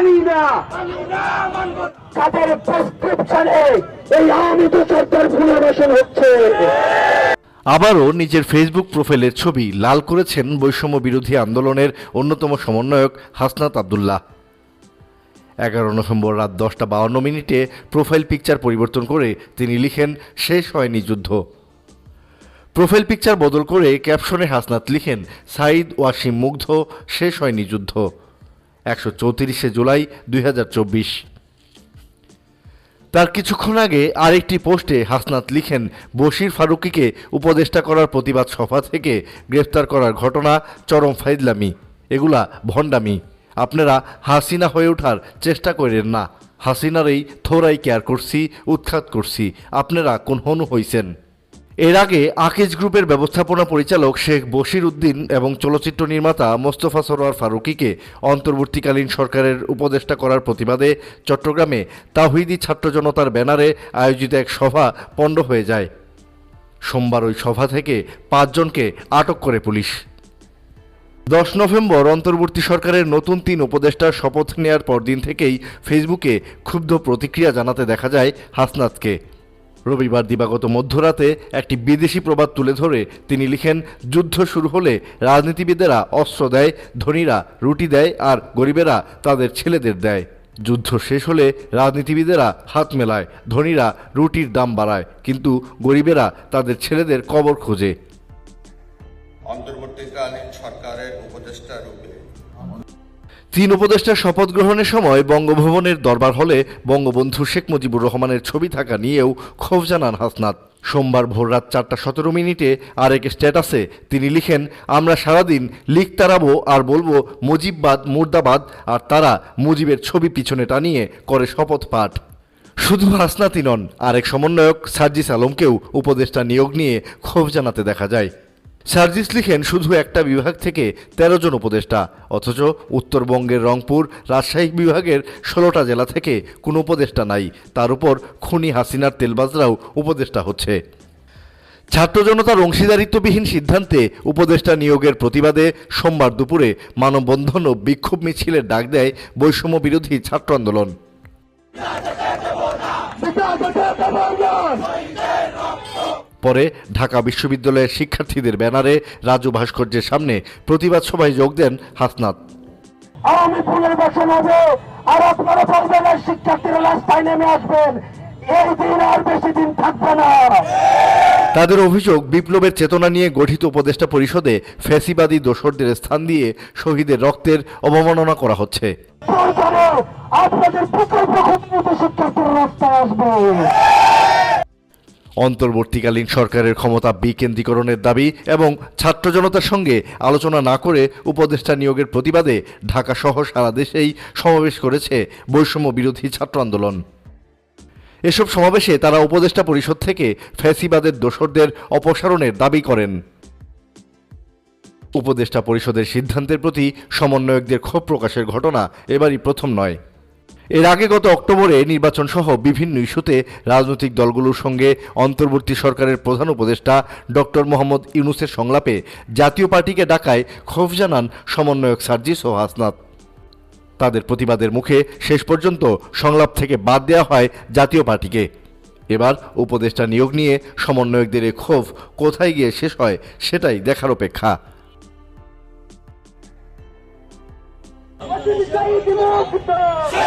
মানি না কাদের প্রেসক্রিপশনে এই আওয়ামী দোষরদের পুনর্বাসন হচ্ছে। আবারও নিজের ফেসবুক প্রোফাইলের ছবি লাল করেছেন বৈষম্য বিরোধী আন্দোলনের অন্যতম সমন্বয়ক হাসনাত আবদুল্লাহ। এগারো নভেম্বর রাত দশটা বাউন্ন মিনিটে প্রোফাইল পিকচার পরিবর্তন করে তিনি লিখেন, শেষ হয়নি যুদ্ধ। প্রোফাইল পিকচার বদল করে ক্যাপশনে হাসনাত লিখেন সাইদ ওয়াসিম মুগ্ধ, শেষ হয়নি যুদ্ধ। একশো চৌত্রিশে জুলাই দুই হাজার চব্বিশ। তার কিছুক্ষণ আগে আরেকটি পোস্টে হাসনাত লিখেন, বশির ফারুকিকে উপদেষ্টা করার প্রতিবাদ সভা থেকে গ্রেফতার করার ঘটনা চরম ফাইজলামি, এগুলা ভণ্ডামি। আপনারা হাসিনা হয়ে ওঠার চেষ্টা করেন না। হাসিনার এই থোরাই কেয়ার করছি, উৎখাত করছি। আপনারা কোন হনু হইছেন। এর আগে আকিজ গ্রুপের ব্যবস্থাপনা পরিচালক শেখ বশির উদ্দিন এবং চলচ্চিত্র নির্মাতা মোস্তফা সরোয়ার ফারুকিকে অন্তর্বর্তীকালীন সরকারের উপদেষ্টা করার প্রতিবাদে চট্টগ্রামে তাহিদি ছাত্র জনতার ব্যানারে আয়োজিত এক সভা পণ্ড হয়ে যায়। সোমবার ওই সভা থেকে পাঁচজনকে আটক করে পুলিশ। দশ নভেম্বর অন্তর্বর্তী সরকারের নতুন তিন উপদেষ্টার শপথ নেয়ার পরদিন থেকেই ফেসবুকে ক্ষুব্ধ প্রতিক্রিয়া জানাতে দেখা যায় হাসনাতকে। রবিবার দিবাগত মধ্যরাতে একটি বিদেশি প্রবাদ তুলে ধরে তিনি লিখেন, যুদ্ধ শুরু হলে রাজনীতিবিদেরা অস্ত্র দেয়, ধনীরা রুটি দেয় আর গরিবেরা তাদের ছেলেদের দেয়। যুদ্ধ শেষ হলে রাজনীতিবিদেরা হাত মেলায়, ধনীরা রুটির দাম বাড়ায়, কিন্তু গরিবেরা তাদের ছেলেদের কবর খোঁজে। তিন উপদেষ্টার শপথ গ্রহণের সময় বঙ্গভবনের দরবার হলে বঙ্গবন্ধু শেখ মুজিবুর রহমানের ছবি থাকা নিয়েও ক্ষোভ জানান হাসনাত। সোমবার ভোর রাত চারটা সতেরো মিনিটে আরেক স্ট্যাটাসে তিনি লিখেন, আমরা সারাদিন লিখ তাড়াবো আর বলব মুজিববাদ, মুর্দাবাদ, আর তারা মুজিবের ছবি পিছনে টানিয়ে করে শপথ পাঠ। শুধু হাসনাতি নন, আরেক সমন্বয়ক সার্জিস আলমকেও উপদেষ্টা নিয়োগ নিয়ে ক্ষোভ জানাতে দেখা যায়। সার্জিস লিখেন, শুধু একটা বিভাগ থেকে ১৩ জন উপদেষ্টা, অথচ উত্তরবঙ্গের রংপুর রাজশাহী বিভাগের ষোলোটা জেলা থেকে কোনো উপদেষ্টা নাই। তার উপর খুনি হাসিনার তেলবাজরাও উপদেষ্টা হচ্ছে। ছাত্র জনতার অংশীদারিত্ববিহীন সিদ্ধান্তে উপদেষ্টা নিয়োগের প্রতিবাদে সোমবার দুপুরে মানববন্ধন ও বিক্ষোভ মিছিলের ডাক দেয় বৈষম্য বিরোধী ছাত্র আন্দোলন। পরে ঢাকা বিশ্ববিদ্যালয়ের শিক্ষার্থীদের ব্যানারে রাজু ভাস্কর্যের সামনে প্রতিবাদ সভায় যোগ দেন হাসনাত। আওয়ামী পুনর্বাসন হবে আর আপনারা বলবেন আর শিক্ষার্থীরা রাস্তায় নেমে আসবেন। এই দিন আর বেশি দিন থাকবে না। তাদের অভিযোগ বিপ্লবের চেতনা নিয়ে গঠিত উপদেষ্টা পরিষদে ফ্যাসিবাদী দোসরদের স্থান দিয়ে শহীদের রক্তের অবমাননা করা হচ্ছে। আপনাদের ঘটিত শিক্ষার্থীরা রাস্তায় আসবে। অন্তর্বর্তীকালীন সরকারের ক্ষমতা বিকেন্দ্রীকরণের দাবি এবং ছাত্র জনতার সঙ্গে আলোচনা না করে উপদেষ্টা নিয়োগের প্রতিবাদে ঢাকা সহ সারা দেশেই সমাবেশ করেছে বৈষম্য বিরোধী ছাত্র আন্দোলন। এসব সমাবেশে তারা উপদেষ্টা পরিষদ থেকে ফ্যাসিবাদের দোসরদের অপসারণের দাবি করেন। উপদেষ্টা পরিষদের সিদ্ধান্তের প্রতি সমন্বয়কদের ক্ষোভ প্রকাশের ঘটনা এবারই প্রথম নয়। এর আগে গত অক্টোবরে নির্বাচন সহ বিভিন্ন ইস্যুতে রাজনৈতিক দলগুলোর সঙ্গে অন্তর্বর্তী সরকারের প্রধান উপদেষ্টা ডক্টর মোহাম্মদ ইউনুসের সংলাপে জাতীয় পার্টিকে ডাকায় ক্ষোভ জানান সমন্বয়ক সার্জিস ও হাসনাত তাদের প্রতিবাদের মুখে শেষ পর্যন্ত সংলাপ থেকে বাদ দেওয়া হয় জাতীয় পার্টিকে। এবার উপদেষ্টা নিয়োগ নিয়ে সমন্বয়কদের এ ক্ষোভ কোথায় গিয়ে শেষ হয় সেটাই দেখার অপেক্ষা। মুক্ত